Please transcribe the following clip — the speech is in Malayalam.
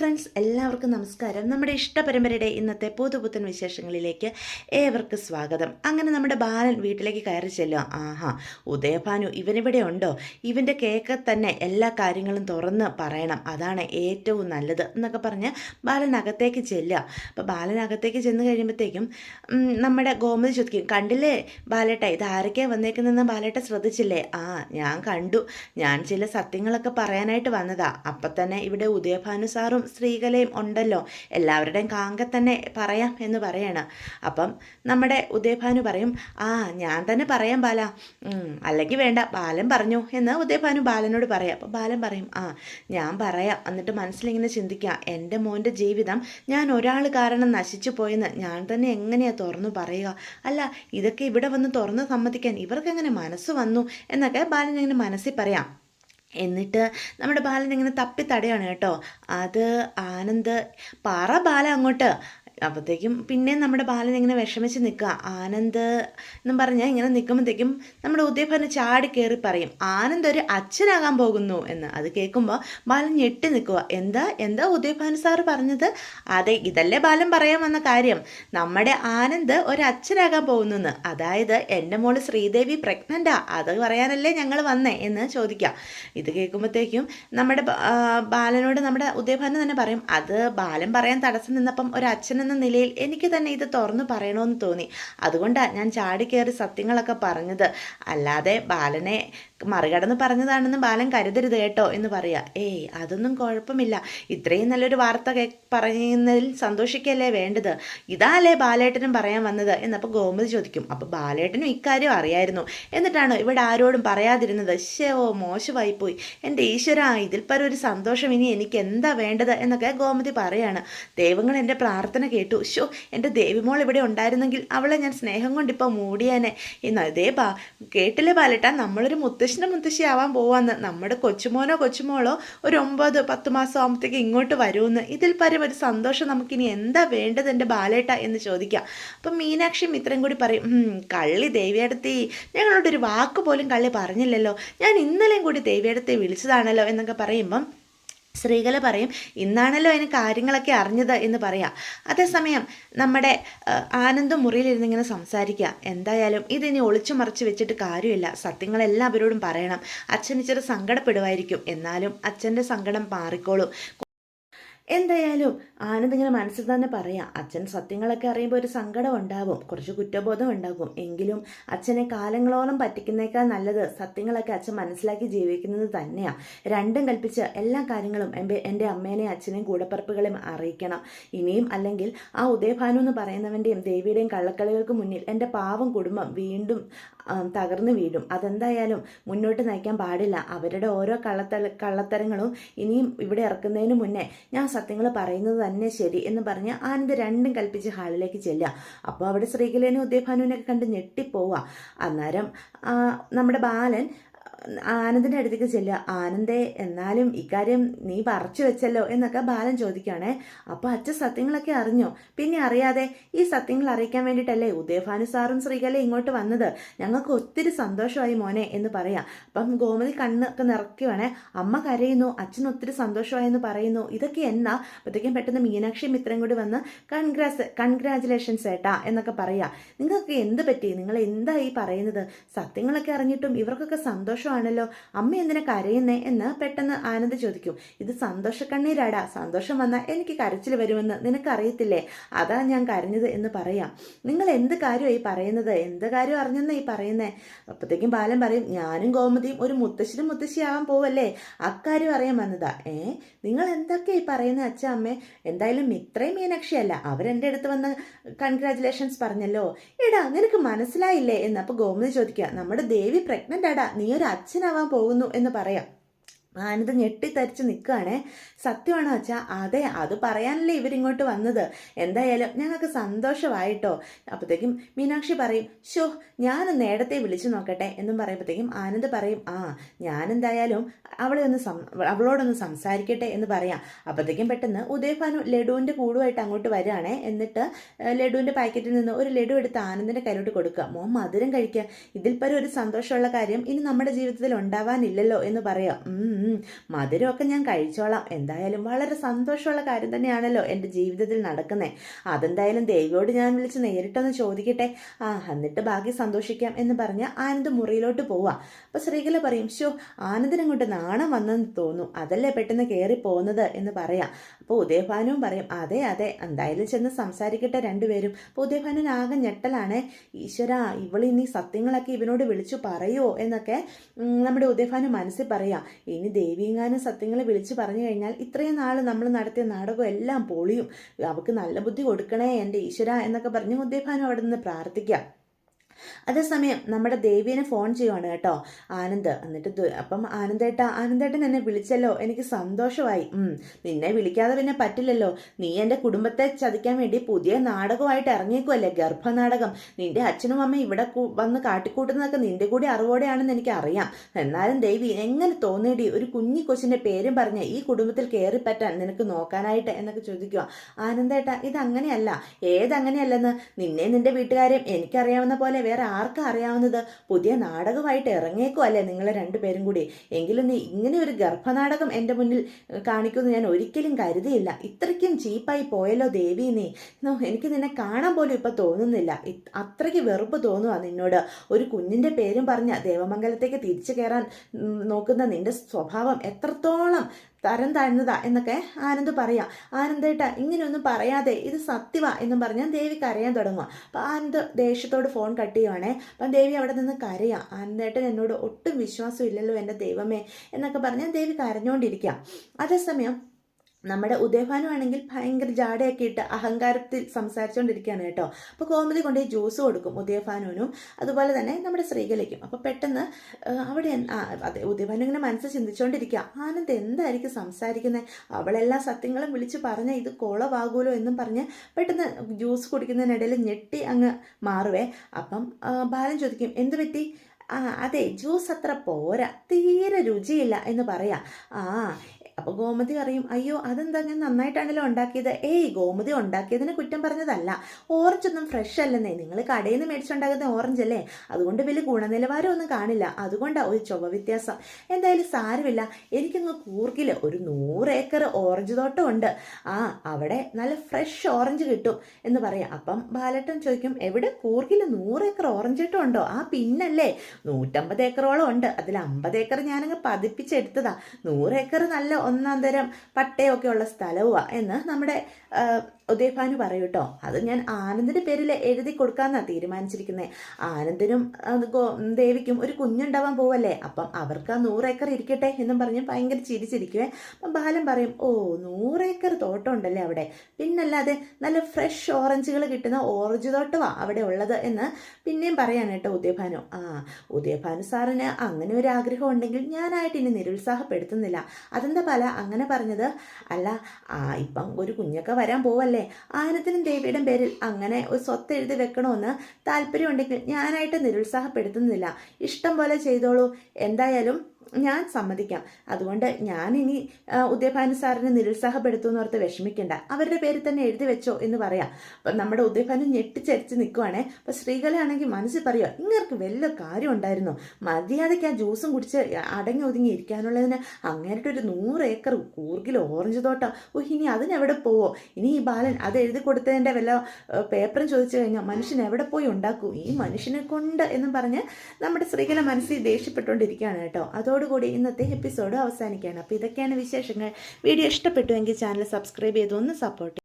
ഫ്രണ്ട്സ് എല്ലാവർക്കും നമസ്കാരം. നമ്മുടെ ഇഷ്ടപരമ്പരയുടെ ഇന്നത്തെ പുതുപുത്തൻ വിശേഷങ്ങളിലേക്ക് ഏവർക്കും സ്വാഗതം. അങ്ങനെ നമ്മുടെ ബാലൻ വീട്ടിലേക്ക് കയറി ചെല്ലുക. ആഹാ ഉദയഭാനു ഇവനിവിടെ ഉണ്ടോ? ഇവന്റെ കേക്ക് തന്നെ എല്ലാ കാര്യങ്ങളും തുറന്ന് പറയണം. അതാണ് ഏറ്റവും നല്ലത് എന്നൊക്കെ പറഞ്ഞ് ബാലൻ അകത്തേക്ക് ചെല്ലുക. അപ്പോൾ ബാലൻ അകത്തേക്ക് ചെന്ന് കഴിയുമ്പോഴത്തേക്കും നമ്മുടെ ഗോമതി ചോദിക്കും കണ്ടില്ലേ ബാലേട്ട ഇത് ആരൊക്കെയാണ് വന്നേക്കുന്നതെന്ന് ബാലേട്ട ശ്രദ്ധിച്ചില്ലേ? ആ ഞാൻ കണ്ടു. ഞാൻ ചില സത്യങ്ങളൊക്കെ പറയാനായിട്ട് വന്നതാ. അപ്പം തന്നെ ഇവിടെ ഉദയഭാനു സാറും ശ്രീകലയും ഉണ്ടല്ലോ. എല്ലാവരുടെയും കാങ്ക തന്നെ പറയാം എന്ന് പറയണം. അപ്പം നമ്മുടെ ഉദയഭാനു പറയും ആ ഞാൻ തന്നെ പറയാം ബാല. അല്ലെങ്കിൽ വേണ്ട ബാലൻ പറഞ്ഞു എന്ന് ഉദയഭാനു ബാലനോട് പറയാം. അപ്പം ബാലൻ പറയും ആ ഞാൻ പറയാം. എന്നിട്ട് മനസ്സിലിങ്ങനെ ചിന്തിക്കാം എന്റെ മോന്റെ ജീവിതം ഞാൻ ഒരാൾ കാരണം നശിച്ചു പോയെന്ന് ഞാൻ തന്നെ എങ്ങനെയാണ് തുറന്നു പറയുക? അല്ല ഇതൊക്കെ ഇവിടെ വന്ന് തുറന്ന് സമ്മതിക്കാൻ ഇവർക്കെങ്ങനെ മനസ്സ് വന്നു? എന്നൊക്കെ ബാലൻ ഇങ്ങനെ മനസ്സിൽ പറയാം. എന്നിട്ട് നമ്മുടെ ബാലൻ ഇങ്ങനെ തപ്പി തടയാണ് കേട്ടോ. അത് ആനന്ദ് പാറ ബാല അങ്ങോട്ട്. അപ്പോഴത്തേക്കും പിന്നെ നമ്മുടെ ബാലൻ ഇങ്ങനെ വിഷമിച്ച് നിൽക്കുക. ആനന്ദ് എന്നും പറഞ്ഞാൽ ഇങ്ങനെ നിൽക്കുമ്പോഴത്തേക്കും നമ്മുടെ ഉദയഭരന് ചാടി കയറി പറയും ആനന്ദ് ഒരു അച്ഛനാകാൻ പോകുന്നു എന്ന്. അത് കേൾക്കുമ്പോൾ ബാലൻ ഞെട്ടി നിൽക്കുക. എന്താ? എന്താ ഉദയഭാനു സാർ പറഞ്ഞത്? അതെ ഇതല്ലേ ബാലൻ പറയാൻ വന്ന കാര്യം. നമ്മുടെ ആനന്ദ് ഒരു അച്ഛനാകാൻ പോകുന്നു എന്ന്. അതായത് എന്റെ മോൾ ശ്രീദേവി പ്രഗ്നന്റാ അത് പറയാനല്ലേ ഞങ്ങൾ വന്നേ എന്ന് ചോദിക്കുക. ഇത് കേൾക്കുമ്പോഴത്തേക്കും നമ്മുടെ ബാലനോട് നമ്മുടെ ഉദയഭാനു തന്നെ പറയും അത് ബാലൻ പറയാൻ തടസ്സം നിന്നപ്പം ഒരു അച്ഛൻ എന്ന നിലയിൽ എനിക്ക് തന്നെ ഇത് തുറന്നു പറയണമെന്ന് തോന്നി. അതുകൊണ്ടാണ് ഞാൻ ചാടി കയറി സത്യങ്ങളൊക്കെ പറഞ്ഞത്. അല്ലാതെ ബാലനെ മറികടന്ന് പറഞ്ഞതാണെന്ന് ബാലൻ കരുതരുത് കേട്ടോ എന്ന് പറയുക ഏയ് അതൊന്നും കുഴപ്പമില്ല. ഇത്രയും നല്ലൊരു വാർത്ത കേ പറയുന്നതിൽ സന്തോഷിക്കല്ലേ വേണ്ടത്? ഇതാല്ലേ ബാലേട്ടനും പറയാൻ വന്നത് എന്നപ്പോൾ ഗോമതി ചോദിക്കും. അപ്പോൾ ബാലേട്ടനും ഇക്കാര്യം അറിയായിരുന്നു. എന്നിട്ടാണ് ഇവിടെ ആരോടും പറയാതിരുന്നത്. ശേ ഓ മോശമായിപ്പോയി. എന്റെ ഈശ്വര ഇതിൽ പരം ഒരു സന്തോഷം ഇനി എനിക്ക് എന്താ വേണ്ടത് എന്നൊക്കെ ഗോമതി പറയാണ്. ദൈവങ്ങൾ എന്റെ പ്രാർത്ഥന കേട്ടു. ഷോ എന്റെ ദേവിമോൾ ഇവിടെ ഉണ്ടായിരുന്നെങ്കിൽ അവളെ ഞാൻ സ്നേഹം കൊണ്ടിപ്പോൾ മൂടിയേനെ. ഇന്ന് അതേ ബാ കേട്ടില്ലേ ബാലേട്ടാ നമ്മളൊരു മുത്തശ്ശിന്റെ മുത്തശ്ശി ആവാൻ പോവാന്ന്. നമ്മുടെ കൊച്ചുമോനോ കൊച്ചുമോളോ ഒരു ഒമ്പത് പത്ത് മാസം ആകുമ്പോഴത്തേക്ക് ഇങ്ങോട്ട് വരുമെന്ന്. ഇതിൽ പരം ഒരു സന്തോഷം നമുക്കിനി എന്താ വേണ്ടത് എന്റെ ബാലേട്ട എന്ന് ചോദിക്കാം. അപ്പം മീനാക്ഷി മിത്രം കൂടി പറയും കള്ളി ദേവിയടത്തി ഞങ്ങളോടൊരു വാക്ക് പോലും കള്ളി പറഞ്ഞില്ലല്ലോ. ഞാൻ ഇന്നലെയും കൂടി ദേവിയടത്തെ വിളിച്ചതാണല്ലോ എന്നൊക്കെ പറയുമ്പം സ്ത്രീകൾ പറയും ഇന്നാണല്ലോ അതിന് കാര്യങ്ങളൊക്കെ അറിഞ്ഞത് എന്ന് പറയാം. അതേസമയം നമ്മുടെ ആനന്ദം മുറിയിലിരുന്ന് ഇങ്ങനെ സംസാരിക്കുക എന്തായാലും ഇതിനി ഒളിച്ചു മറച്ചു വെച്ചിട്ട് കാര്യമില്ല. സത്യങ്ങളെല്ലാം അവരോടും പറയണം. അച്ഛൻ ഇച്ചിരി സങ്കടപ്പെടുമായിരിക്കും എന്നാലും അച്ഛന്റെ സങ്കടം മാറിക്കോളും. എന്തായാലും ആനന്ദ് ഇങ്ങനെ മനസ്സിൽ തന്നെ പറയാം അച്ഛൻ സത്യങ്ങളൊക്കെ അറിയുമ്പോൾ ഒരു സങ്കടം ഉണ്ടാവും കുറച്ച് കുറ്റബോധം ഉണ്ടാകും. എങ്കിലും അച്ഛനെ കാലങ്ങളോളം പറ്റിക്കുന്നേക്കാൾ നല്ലത് സത്യങ്ങളൊക്കെ അച്ഛൻ മനസ്സിലാക്കി ജീവിക്കുന്നത് തന്നെയാണ് രണ്ടും കൽപ്പിച്ച് എല്ലാ കാര്യങ്ങളും എന്റെ എന്റെ അമ്മേനെയും അച്ഛനെയും കൂടപ്പറപ്പുകളെയും അറിയിക്കണം. ഇനിയും അല്ലെങ്കിൽ ആ ഉദയഭാനു എന്ന് പറയുന്നവന്റെയും ദേവിയുടെയും കള്ളക്കളികൾക്ക് മുന്നിൽ എന്റെ പാവം കുടുംബം വീണ്ടും തകർന്നു വീഴും. അതെന്തായാലും മുന്നോട്ട് നയിക്കാൻ പാടില്ല. അവരുടെ ഓരോ കള്ളത്തര കള്ളത്തരങ്ങളും ഇനിയും ഇവിടെ ഇറക്കുന്നതിന് മുന്നേ ഞാൻ സത്യങ്ങൾ പറയുന്നത് തന്നെ ശരി എന്ന് പറഞ്ഞ് ആനന്ദ് രണ്ടും കൽപ്പിച്ച് ഹാളിലേക്ക് ചെല്ലുക. അപ്പോൾ അവിടെ ശ്രീകലേനും ഉദയഭാനുവിനൊക്കെ കണ്ട് ഞെട്ടിപ്പോവുക. അന്നേരം നമ്മുടെ ബാലൻ ആനന്ദിന്റെ അടുത്തേക്ക് ചെല്ലുക. ആനന്ദേ എന്നാലും ഇക്കാര്യം നീ പറിച്ചു വെച്ചല്ലോ എന്നൊക്കെ ബാലൻ ചോദിക്കുകയാണേ. അപ്പോൾ അച്ഛൻ സത്യങ്ങളൊക്കെ അറിഞ്ഞോ? പിന്നെ അറിയാതെ ഈ സത്യങ്ങൾ അറിയിക്കാൻ വേണ്ടിയിട്ടല്ലേ ഉദയഭാനു സാറും ശ്രീകല ഇങ്ങോട്ട് വന്നത്? ഞങ്ങൾക്ക് ഒത്തിരി സന്തോഷമായി മോനെ എന്ന് പറയാം. അപ്പം ഗോമതി കണ്ണൊക്കെ നിറയ്ക്കുവാണേ. അമ്മ കരയുന്നു അച്ഛൻ ഒത്തിരി സന്തോഷമായെന്ന് പറയുന്നു. ഇതൊക്കെ എന്നാ? അപ്പോഴത്തേക്കും പെട്ടെന്ന് മീനാക്ഷി മിത്രം കൂടി വന്ന് കൺഗ്രാസ് കൺഗ്രാജുലേഷൻസ് ഏട്ടാ എന്നൊക്കെ പറയാം. നിങ്ങൾക്ക് എന്ത് പറ്റി? നിങ്ങൾ എന്താ ഈ പറയുന്നത്? സത്യങ്ങളൊക്കെ അറിഞ്ഞിട്ടും ഇവർക്കൊക്കെ സന്തോഷമാണല്ലോ. അമ്മ എന്തിനാ കരയുന്നേ എന്ന് പെട്ടെന്ന് ആനന്ദ് ചോദിക്കും. ഇത് സന്തോഷക്കണ്ണീരാടാ സന്തോഷം വന്നാൽ എനിക്ക് കരച്ചിൽ വരുമെന്ന് നിനക്കറിയത്തില്ലേ? അതാ ഞാൻ കരഞ്ഞത് എന്ന് പറയാം. നിങ്ങൾ എന്ത് കാര്യമാണ് ഈ പറയുന്നത്? എന്ത് കാര്യം അറിഞ്ഞെന്നാ ഈ പറയുന്നേ? അപ്പോഴത്തേക്കും ബാലൻ പറയും ഞാനും ഗോമതിയും ഒരു മുത്തശ്ശിനും മുത്തശ്ശിയാവാൻ പോവല്ലേ? അക്കാര്യം അറിയാൻ വന്നതാ. ഏ? നിങ്ങൾ എന്തൊക്കെയായി പറയുന്നത് അച്ഛ അമ്മേ? എന്തായാലും ഇത്രയും മീനാക്ഷിയല്ല. അവരെന്റെ അടുത്ത് വന്ന് കൺഗ്രാറ്റുലേഷൻസ് പറഞ്ഞല്ലോ. എടാ നിനക്ക് മനസ്സിലായില്ലേ? എന്ന് അപ്പോൾ ഗോമതി ചോദിക്കുക നമ്മുടെ ദേവി പ്രഗ്നന്റ് ആടാ. നീ ഒരു അച്ഛനാവാൻ പോകുന്നു എന്ന് പറയാം. ആനന്ദ് ഞെട്ടിത്തരിച്ച് നിൽക്കുകയാണേ സത്യമാണോ അച്ഛാ? അതെ അത് പറയാനല്ലേ ഇവരിങ്ങോട്ട് വന്നത്. എന്തായാലും ഞങ്ങൾക്ക് സന്തോഷമായിട്ടോ. അപ്പോഴത്തേക്കും മീനാക്ഷി പറയും ഷോ ഞാൻ നേരത്തെ വിളിച്ചു നോക്കട്ടെ എന്നും പറയുമ്പോഴത്തേക്കും ആനന്ദ് പറയും ആ ഞാനെന്തായാലും അവളെ ഒന്ന് അവളോടൊന്ന് സംസാരിക്കട്ടെ എന്ന് പറയാം. അപ്പോഴത്തേക്കും പെട്ടെന്ന് ഉദയഭാനു ലഡുവിന്റെ കൂടുമായിട്ട് അങ്ങോട്ട് വരികയാണേ എന്നിട്ട് ലഡുവിന്റെ പാക്കറ്റിൽ നിന്ന് ഒരു ലഡു എടുത്ത് ആനന്ദിന്റെ കയ്യിലോട്ട് കൊടുക്കുക. മോൻ മധുരം കഴിക്കുക ഇതിൽ ഒരു സന്തോഷമുള്ള കാര്യം ഇനി നമ്മുടെ ജീവിതത്തിൽ ഉണ്ടാവാനില്ലല്ലോ എന്ന് പറയാം. മധുരമൊക്കെ ഞാൻ കഴിച്ചോളാം. എന്തായാലും വളരെ സന്തോഷമുള്ള കാര്യം തന്നെയാണല്ലോ എന്റെ ജീവിതത്തിൽ നടക്കുന്നത് അതെന്തായാലും ദേവിയോട് ഞാൻ വിളിച്ച് നേരിട്ടൊന്ന് ചോദിക്കട്ടെ. ആ എന്നിട്ട് ബാക്കി സന്തോഷിക്കാം എന്ന് പറഞ്ഞ് ആനന്ദ് മുറിയിലോട്ട് പോവാ. അപ്പോൾ ശ്രീകല പറയും ഷോ ആനന്ദിനങ്ങോട്ട് നാണം വന്നെന്ന് തോന്നുന്നു. അതല്ലേ പെട്ടെന്ന് കയറി പോകുന്നത് എന്ന് പറയാം. അപ്പോൾ ഉദയഭാനുവും പറയും അതെ അതെ എന്തായാലും ചെന്ന് സംസാരിക്കട്ടെ രണ്ടുപേരും. അപ്പോൾ ഉദയഭാനുവിന് ആകെ ഞെട്ടലാണ്. ഈശ്വര ഇവളിനി സത്യങ്ങളൊക്കെ ഇവനോട് വിളിച്ചു പറയുമോ എന്നൊക്കെ നമ്മുടെ ഉദയഭാനു മനസ്സിൽ പറയാം. ഇനി ദേവിയെങ്ങാനും സത്യങ്ങൾ വിളിച്ചു പറഞ്ഞു കഴിഞ്ഞാൽ ഇത്രയും നാൾ നമ്മൾ നടത്തിയ നാടകം എല്ലാം പൊളിയും. അവൾക്ക് നല്ല ബുദ്ധി കൊടുക്കണേ എന്റെ ഈശ്വര എന്നൊക്കെ പറഞ്ഞ് ഉദയഭാനു അവിടെ നിന്ന് പ്രാർത്ഥിക്കാം. അതേസമയം നമ്മുടെ ദേവീനെ ഫോൺ ചെയ്യുവാണ് കേട്ടോ ആനന്ദ്. എന്നിട്ട് അപ്പം ആനന്ദേട്ട ആനന്ദേട്ടൻ എന്നെ വിളിച്ചല്ലോ എനിക്ക് സന്തോഷമായി. നിന്നെ വിളിക്കാതെ പിന്നെ പറ്റില്ലല്ലോ. നീ എന്റെ കുടുംബത്തെ ചതിക്കാൻ വേണ്ടി പുതിയ നാടകമായിട്ട് ഇറങ്ങിയേക്കുമല്ലേ ഗർഭനാടകം. നിന്റെ അച്ഛനും അമ്മയും ഇവിടെ വന്ന് കാട്ടിക്കൂട്ടുന്നതൊക്കെ നിന്റെ കൂടി അറിവോടെയാണെന്ന് എനിക്ക് അറിയാം എന്നാലും ദേവി എങ്ങനെ തോന്നിയടി ഒരു കുഞ്ഞി കൊച്ചിന്റെ പേരും പറഞ്ഞ് ഈ കുടുംബത്തിൽ കയറി പറ്റാൻ നിനക്ക് നോക്കാനായിട്ട് എന്നൊക്കെ ചോദിക്കുക ആനന്ദേട്ട ഇതങ്ങനെയല്ല. ഏതങ്ങനെയല്ലെന്ന്? നിന്നെ നിന്റെ വീട്ടുകാരെയും എനിക്കറിയാവുന്ന പോലെ വേറെ ആർക്കാ അറിയാവുന്നത്? പുതിയ നാടകമായിട്ട് ഇറങ്ങിയേക്കും അല്ലേ നിങ്ങൾ രണ്ടുപേരും കൂടി. എങ്കിലും നീ ഇങ്ങനെ ഒരു ഗർഭനാടകം എന്റെ മുന്നിൽ കാണിക്കുമെന്ന് ഞാൻ ഒരിക്കലും കരുതിയില്ല. ഇത്രയ്ക്കും ചീപ്പായി പോയല്ലോ ദേവി നീ. എനിക്ക് നിന്നെ കാണാൻ പോലും ഇപ്പം തോന്നുന്നില്ല. അത്രയ്ക്ക് വെറുപ്പ് തോന്നുക നിന്നോട്. ഒരു കുഞ്ഞിന്റെ പേരും പറഞ്ഞ ദേവമംഗലത്തേക്ക് തിരിച്ചു കയറാൻ നോക്കുന്ന നിന്റെ സ്വഭാവം എത്രത്തോളം തരം താഴ്ന്നതാ എന്നൊക്കെ ആനന്ദ് പറയാം. ആനന്ദേട്ട ഇങ്ങനെയൊന്നും പറയാതെ ഇത് സത്യവ എന്നും പറഞ്ഞാൽ ദേവി കരയാൻ തുടങ്ങുക അപ്പം ആനന്ദ് ദേഷ്യത്തോട് ഫോൺ കട്ട് ചെയ്യുവാണേ. അപ്പം ദേവി അവിടെ നിന്ന് കരയാം. ആനന്ദേട്ടൻ എന്നോട് ഒട്ടും വിശ്വാസം ഇല്ലല്ലോ എന്റെ ദൈവമേ എന്നൊക്കെ പറഞ്ഞാൽ ദേവി കരഞ്ഞുകൊണ്ടിരിക്കുക അതേസമയം നമ്മുടെ ഉദയഭാനു ആണെങ്കിൽ ഭയങ്കര ജാടയൊക്കെ ഇട്ട് അഹങ്കാരത്തിൽ സംസാരിച്ചുകൊണ്ടിരിക്കുകയാണ് കേട്ടോ. അപ്പോൾ കോമതി കൊണ്ടുപോയി ജ്യൂസ് കൊടുക്കും ഉദയഭാനുവിനും. അതുപോലെ തന്നെ നമ്മുടെ ശ്രീകലയ്ക്കും. അപ്പോൾ പെട്ടെന്ന് അവിടെ അതെ ഉദയഭാനു ഇങ്ങനെ മനസ്സ് ചിന്തിച്ചുകൊണ്ടിരിക്കുക ആനന്ദ് എന്തായിരിക്കും സംസാരിക്കുന്നത് അവളെല്ലാ സത്യങ്ങളും വിളിച്ച് പറഞ്ഞ ഇത് കുളവാകുമല്ലോ എന്നും പറഞ്ഞ് പെട്ടെന്ന് ജ്യൂസ് കുടിക്കുന്നതിനിടയിൽ ഞെട്ടി അങ്ങ് മാറുവേ. അപ്പം ബാലൻ ചോദിക്കും എന്ത് പറ്റി? ആ അതെ ജ്യൂസ് അത്ര പോരാ. തീരെ രുചിയില്ല എന്ന് പറയാം. ആ അപ്പോൾ ഗോമതി പറയും അയ്യോ അതെന്താ ഞാൻ നന്നായിട്ടാണല്ലോ ഉണ്ടാക്കിയത്? ഏയ് ഗോമതി ഉണ്ടാക്കിയതിനെ കുറ്റം പറഞ്ഞതല്ല. ഓറഞ്ച് ഒന്നും ഫ്രഷ് അല്ലെന്നേ. നിങ്ങൾ കടയിൽ നിന്ന് മേടിച്ചുണ്ടാക്കുന്ന ഓറഞ്ച് അല്ലേ? അതുകൊണ്ട് വലിയ ഗുണനിലവാരം ഒന്നും കാണില്ല. അതുകൊണ്ടാ ഒരു ചൊവ്വ വ്യത്യാസം. എന്തായാലും സാരമില്ല. എനിക്കങ്ങ് കൂർക്കിൽ ഒരു നൂറ് ഏക്കർ ഓറഞ്ച് തോട്ടം ഉണ്ട്. ആ അവിടെ നല്ല ഫ്രഷ് ഓറഞ്ച് കിട്ടും. എന്ന് പറയാം. അപ്പം ബാലട്ടൻ ചോദിക്കും എവിടെ? കൂർക്കിൽ നൂറ് ഏക്കർ ഓറഞ്ച് തോട്ടം ഉണ്ടോ? ആ പിന്നല്ലേ. നൂറ്റമ്പത് ഏക്കറോളം ഉണ്ട്. അതിൽ അമ്പത് ഏക്കർ ഞാനങ്ങ് പതിപ്പിച്ചെടുത്തതാ. നൂറ് ഏക്കർ നല്ല ഒന്നാം തരം പട്ടയൊക്കെ ഉള്ള സ്ഥലവുമാണ് എന്ന് നമ്മുടെ ഉദയഭാനു പറയൂ കേട്ടോ അത് ഞാൻ ആനന്ദിന്റെ പേരിൽ എഴുതി കൊടുക്കാമെന്നാണ് തീരുമാനിച്ചിരിക്കുന്നത് ആനന്ദിനും ദേവിക്കും ഒരു കുഞ്ഞുണ്ടാവാൻ പോവല്ലേ? അപ്പം അവർക്ക് ആ നൂറ് ഏക്കർ ഇരിക്കട്ടെ എന്നും പറഞ്ഞ് ഭയങ്കര ചിരിച്ചിരിക്കുവേ. അപ്പം ബാലൻ പറയും ഓ നൂറ് ഏക്കർ തോട്ടം ഉണ്ടല്ലേ അവിടെ? പിന്നല്ലാതെ നല്ല ഫ്രഷ് ഓറഞ്ചുകൾ കിട്ടുന്ന ഓറഞ്ച് തോട്ടമാ അവിടെ ഉള്ളത് എന്ന് പിന്നെയും പറയാണ് കേട്ടോ ഉദയഭാനു. ആ ഉദയഭാനു സാറിന് അങ്ങനെ ഒരു ആഗ്രഹം ഉണ്ടെങ്കിൽ ഞാനായിട്ട് ഇനി നിരുത്സാഹപ്പെടുത്തുന്നില്ല. അതെന്താ പല അങ്ങനെ പറഞ്ഞത്? അല്ല ആ ഇപ്പം ഒരു കുഞ്ഞൊക്കെ വരാൻ പോവല്ലേ? ആനത്തിനും ദേവിയുടെ പേരിൽ അങ്ങനെ ഒരു സ്വത്ത് എഴുതി വെക്കണമെന്ന് താല്പര്യമുണ്ടെങ്കിൽ ഞാനായിട്ട് നിരുത്സാഹപ്പെടുത്തുന്നില്ല. ഇഷ്ടം പോലെ ചെയ്തോളൂ. എന്തായാലും ഞാൻ സമ്മതിക്കാം. അതുകൊണ്ട് ഞാൻ ഇനി ഉദയഭാനു സാറിനെ നിരുത്സാഹപ്പെടുത്തുമെന്ന് ഓർത്ത് വിഷമിക്കണ്ട. അവരുടെ പേരിൽ തന്നെ എഴുതി വെച്ചോ എന്ന് പറയാം. അപ്പം നമ്മുടെ ഉദയഭാനു ഞെട്ടിച്ചരിച്ച് നിൽക്കുവാണേ അപ്പം സ്ത്രീകളാണെങ്കിൽ മനസ്സിൽ പറയുക ഇങ്ങർക്ക് വല്ല കാര്യം ഉണ്ടായിരുന്നു? മര്യാദയ്ക്ക് ആ ജ്യൂസും കുടിച്ച് അടങ്ങി ഒതുങ്ങി ഇരിക്കാനുള്ളതിന് അങ്ങേരുടെ ഒരു നൂറ് ഏക്കർ കൂർഗിൽ ഓറഞ്ച് തോട്ടം. ഓ ഇനി അതിനെവിടെ പോവോ? ഇനി ഈ ബാലൻ അത് എഴുതി കൊടുത്തതിന്റെ വല്ല പേപ്പറും ചോദിച്ചു കഴിഞ്ഞാൽ മനുഷ്യൻ എവിടെ പോയി ഉണ്ടാക്കും? ഈ മനുഷ്യനെ കൊണ്ട് എന്നും പറഞ്ഞ് നമ്മുടെ സ്ത്രീകളെ മനസ്സിൽ ദേഷ്യപ്പെട്ടുകൊണ്ടിരിക്കുകയാണ് കേട്ടോ. അതോടുകൂടി ഇന്നത്തെ എപ്പിസോഡ് അവസാനിക്കുകയാണ്. അപ്പോൾ ഇതൊക്കെയാണ് വിശേഷങ്ങൾ. വീഡിയോ ഇഷ്ടപ്പെട്ടുവെങ്കിൽ ചാനൽ സബ്സ്ക്രൈബ് ചെയ്ത് ഒന്ന് സപ്പോർട്ട്